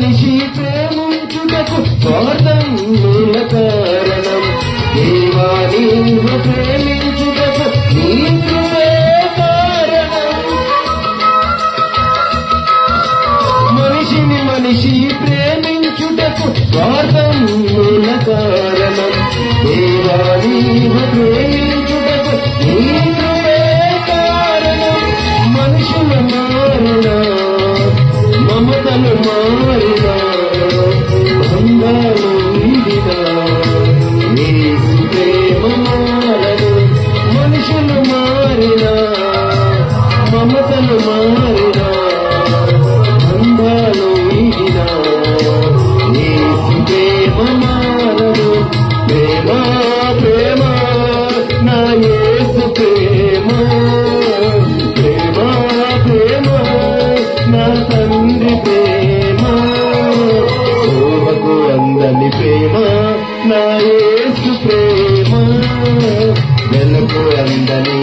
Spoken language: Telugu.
కలిసి ప్రేమించుటకు స్వార్థం మూల కారణం. దేవా నీవు ప్రేమించుటకు నీవే కారణం. మనిషిని మనిషి ప్రేమించుటకు స్వార్థం మూల కారణం. దేవా నీవు ప్రేమించుటకు నీవే కారణం. మనుషులు మారినా మమతలు మారు మమతలు మారినా బంధాలు వీడినా యేసు ప్రేమ మారదు ప్రేమ ప్రేమ నా యేసు ప్రేమ ప్రేమ ప్రేమ నా తండ్రి ప్రేమ శోభకు అందని ప్రేమ నా ప్రేమ అందని